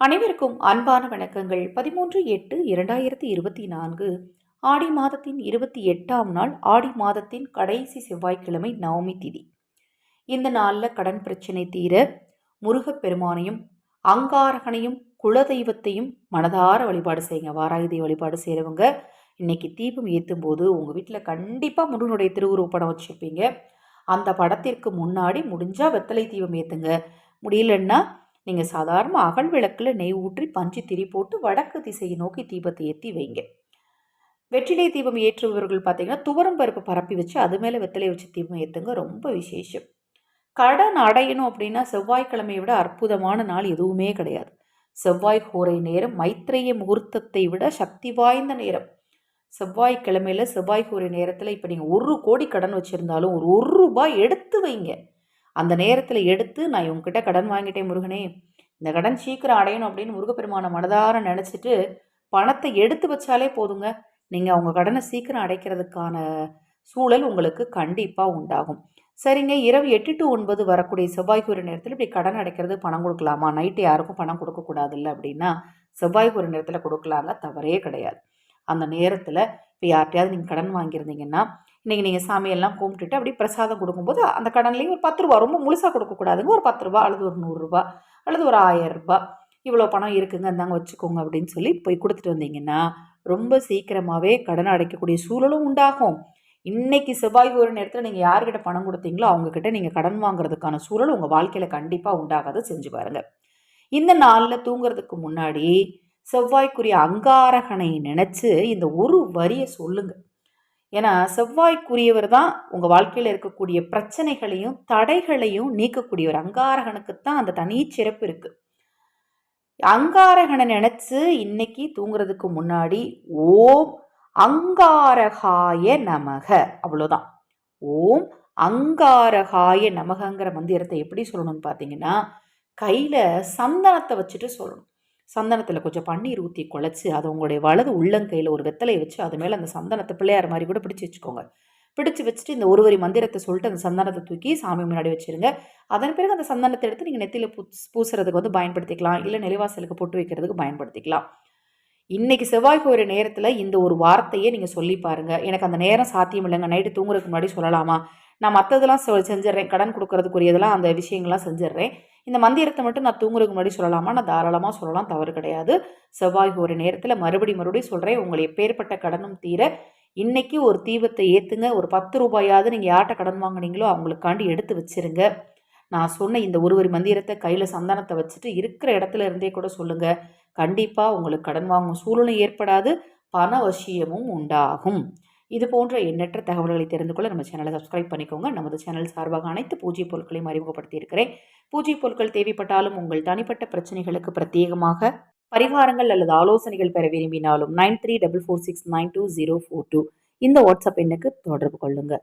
அனைவருக்கும் அன்பான வணக்கங்கள். பதிமூன்று எட்டு இரண்டாயிரத்தி இருபத்தி நான்கு ஆடி மாதத்தின் இருபத்தி எட்டாம் நாள் ஆடி மாதத்தின் கடைசி செவ்வாய்க்கிழமை நவமி திதி. இந்த நாளில் கடன் பிரச்சனை தீர முருகப்பெருமானையும் அங்காரகனையும் குலதெய்வத்தையும் மனதார வழிபாடு செய்யுங்க. வாராயுதை வழிபாடு செய்கிறவங்க இன்னைக்கு தீபம் ஏற்றும் போது உங்கள் வீட்டில் கண்டிப்பாக முருகனுடைய திருவுருவ படம் வச்சுருப்பீங்க. அந்த படத்திற்கு முன்னாடி முடிஞ்சால் வெத்தலை தீபம் ஏற்றுங்க முடியலன்னா நீங்கள் சாதாரண அகல் விளக்கில் நெய் ஊற்றி பஞ்சு திரி போட்டு வடக்கு திசையை நோக்கி தீபத்தை ஏற்றி வைங்க. வெற்றிலை தீபம் ஏற்றுபவர்கள் பார்த்தீங்கன்னா துவரம் பருப்பு பரப்பி வச்சு அது மேலே வெத்தலை வச்சு தீபம் ஏற்றுங்க ரொம்ப விசேஷம். கடன் அடையணும் அப்படின்னா செவ்வாய்க்கிழமையை விட அற்புதமான நாள் எதுவுமே கிடையாது. செவ்வாய் ஹோரை நேரம் மைத்திரைய முகூர்த்தத்தை விட சக்தி வாய்ந்த நேரம். செவ்வாய்க்கிழமையில் செவ்வாய் ஹோரை நேரத்தில் இப்போ நீங்கள் ஒரு கோடி கடன் வச்சுருந்தாலும் ஒரு ஒரு ரூபாய் எடுத்து வைங்க. அந்த நேரத்தில் எடுத்து நான் இவங்ககிட்ட கடன் வாங்கிட்டேன் முருகனே. இந்த கடன் சீக்கிரம் அடையணும் அப்படின்னு முருகப்பெருமான மனதார நினச்சிட்டு பணத்தை எடுத்து வச்சாலே போதுங்க. நீங்கள் அவங்க கடனை சீக்கிரம் அடைக்கிறதுக்கான சூழல் உங்களுக்கு கண்டிப்பாக உண்டாகும். சரிங்க இரவு எட்டு டு ஒன்பது வரக்கூடிய செவ்வாய்க்கு ஒரு நேரத்தில் இப்படி கடன் அடைக்கிறது பணம் கொடுக்கலாமா? நைட்டு யாருக்கும் பணம் கொடுக்கக்கூடாதுல்ல அப்படின்னா செவ்வாய்க்கு ஒரு நேரத்தில் கொடுக்கலாங்க தவறே கிடையாது. அந்த நேரத்தில் இப்போ யார்கிட்டயாவது நீங்கள் கடன் வாங்கியிருந்தீங்கன்னா இன்றைக்கி நீங்கள் சாமியெல்லாம் கும்பிட்டுட்டு அப்படி பிரசாதம் கொடுக்கும்போது அந்த கடன்லேயும் ஒரு பத்து ரூபா ரொம்ப முழுசாக கொடுக்கக்கூடாதுங்க. ஒரு பத்து ரூபா அல்லது ஒரு நூறுரூபா அல்லது ஒரு ஆயிரரூபா இவ்வளோ பணம் இருக்குங்க இந்தாங்க வச்சுக்கோங்க அப்படின்னு சொல்லி போய் கொடுத்துட்டு வந்தீங்கன்னா ரொம்ப சீக்கிரமாகவே கடன் அடைக்கக்கூடிய சூழலும் உண்டாகும். இன்றைக்கி செவ்வாய் ஒரு நேரத்தில் நீங்கள் யார்கிட்ட பணம் கொடுத்தீங்களோ அவங்கக்கிட்ட நீங்கள் கடன் வாங்குறதுக்கான சூழல் உங்கள் வாழ்க்கையில் கண்டிப்பாக உண்டாகாத. செஞ்சு பாருங்கள் இந்த நாளில் தூங்குறதுக்கு முன்னாடி செவ்வாய்க்குரிய அங்காரகனை நினச்சி இந்த ஒரு வரியை சொல்லுங்கள் ஏன்னா செவ்வாய்க்குரியவர் தான் உங்கள் வாழ்க்கையில் இருக்கக்கூடிய பிரச்சனைகளையும் தடைகளையும் நீக்கக்கூடியவர். அங்காரகனுக்கு தான் அந்த தனி சிறப்பு இருக்குது அங்காரகனை நினச்சி இன்னைக்கு தூங்குறதுக்கு முன்னாடி ஓம் அங்காரகாய நமக. அவ்வளோதான் ஓம் அங்காரகாய நமகங்கிற மந்திரத்தை எப்படி சொல்லணும்னு பார்த்தீங்கன்னா கையில் சந்தனத்தை வச்சுட்டு சொல்லணும். சந்தனத்தில் கொஞ்சம் பன்னீர் ஊற்றி குழச்சி அதை உங்களுடைய வலது உள்ளங்கையில் ஒரு வெத்தலையை வச்சு அது மேலே அந்த சந்தனத்தை பிள்ளையார் மாதிரி கூட பிடிச்சி வச்சுக்கோங்க. பிடிச்சி வச்சுட்டு இந்த ஒரு வரி மந்திரத்தை சொல்லிட்டு அந்த சந்தனத்தை தூக்கி சாமி முன்னாடி வச்சுருங்க. அதன் பிறகு அந்த சந்தனத்தை எடுத்து நீங்கள் நெத்தியில் பூ பூசுறதுக்கு வந்து பயன்படுத்திக்கலாம். இல்லை நிலைவாசலுக்கு போட்டு வைக்கிறதுக்கு பயன்படுத்திக்கலாம். இன்றைக்கி செவ்வாய் போகிற நேரத்தில் இந்த ஒரு வார்த்தையை நீங்கள் சொல்லி பாருங்கள் எனக்கு அந்த நேரம் சாத்தியம் இல்லைங்க. நைட்டு தூங்குறதுக்கு முன்னாடி சொல்லலாமா? நான் மற்றதெல்லாம் செஞ்சிடுறேன் கடன் கொடுக்கறதுக்குரியதெல்லாம் அந்த விஷயங்கள்லாம் செஞ்சிட்றேன் இந்த மந்திரத்தை மட்டும் நான் தூங்குறதுக்கு முன்னாடி சொல்லலாமா? நான் தாராளமாக சொல்லலாம். தவறு கிடையாது. செவ்வாய் ஒரு நேரத்தில் மறுபடி மறுபடியும் சொல்கிறேன் உங்களை எப்பேற்பட்ட கடனும் தீர இன்றைக்கி ஒரு தீபத்தை ஏற்றுங்க ஒரு பத்து ரூபாயாவது நீங்கள் யார்கிட்ட கடன் வாங்கினீங்களோ அவங்களுக்காண்டி எடுத்து வச்சுருங்க. நான் சொன்ன இந்த ஒருவரி மந்திரத்தை கையில் சந்தானத்தை வச்சுட்டு இருக்கிற இடத்துல இருந்தே கூட சொல்லுங்கள் கண்டிப்பாக உங்களுக்கு கடன் வாங்கும் சூழலும் ஏற்படாது பண வசியமும் உண்டாகும். இது போன்ற எண்ணற்ற தகவல்களை தெரிந்து கொள்ள நம்ம சேனலை சப்ஸ்கிரைப் பண்ணிக்கோங்க. நமது சேனல் சார்பாக அனைத்து பூஜை பொருட்களையும் அறிமுகப்படுத்தி இருக்கிறேன். பூஜை பொருட்கள் தேவைப்பட்டாலும் உங்கள் தனிப்பட்ட பிரச்சனைகளுக்கு பிரத்யேகமாக பரிகாரங்கள் அல்லது ஆலோசனைகள் பெற விரும்பினாலும் nine three double four six nine two zero four two இந்த வாட்ஸ்அப் எண்ணுக்கு தொடர்பு கொள்ளுங்கள்